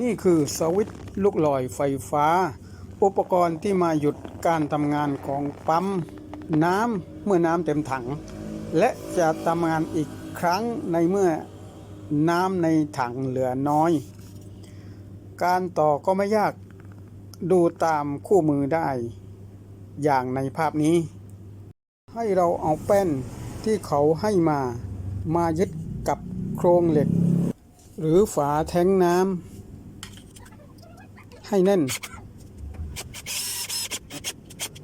นี่คือสวิตช์ลูกลอยไฟฟ้า อุปกรณ์ที่มาหยุดการทำงานของปั๊มน้ำเมื่อน้ำเต็มถัง และจะทำงานอีกครั้งในเมื่อน้ำในถังเหลือน้อย การต่อก็ไม่ยากดูตามคู่มือได้ อย่างในภาพนี้ ให้เราเอาแป้นที่เขาให้มามายึดกับโครงเหล็ก หรือฝาแท้งน้ำ ให้แน่น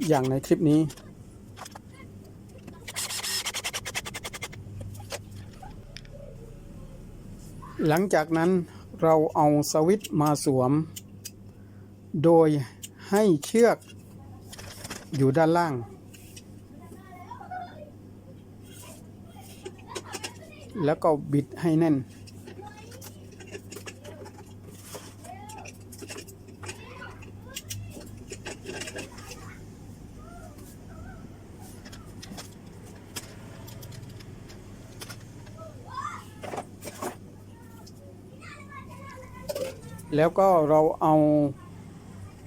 อย่างในคลิปนี้ หลังจากนั้นเราเอาสวิตช์มาสวม โดยให้เชือกอยู่ด้านล่าง แล้วก็บิดให้แน่น แล้วก็เราเอา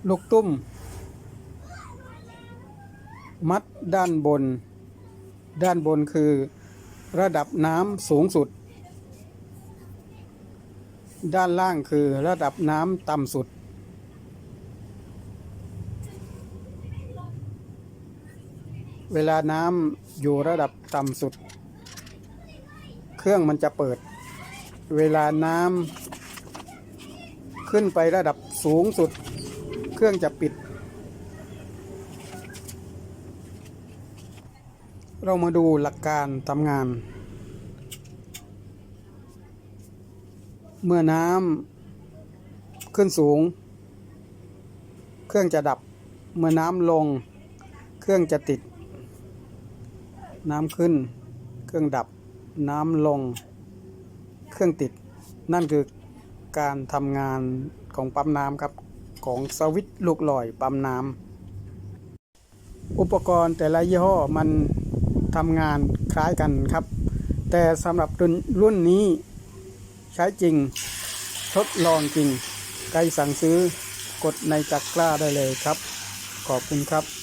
ลูกตุ้ม มัดด้านบน ด้านบนคือระดับน้ำสูงสุด ด้านล่างคือระดับน้ำต่ำสุด เวลาน้ำอยู่ระดับต่ำสุด เครื่องมันจะเปิด เวลาน้ำ ขึ้นไประดับสูงสุด เครื่องจะปิด เรามาดูหลักการทำงาน เมื่อน้ำขึ้นสูง เครื่องจะดับ เมื่อน้ำลง เครื่องจะติด น้ำขึ้น เครื่องดับ น้ำลง เครื่องติด นั่นคือ การทำงานของปั๊มน้ำครับของสวิตลูกลอยปั๊มน้ำอุปกรณ์แต่ละยี่ห้อมันทำงานคล้ายกันครับ แต่สำหรับรุ่นรุ่นนี้ใช้จริงทดลองจริงใครสั่งซื้อกดในจักร้าได้เลยครับ ขอบคุณครับ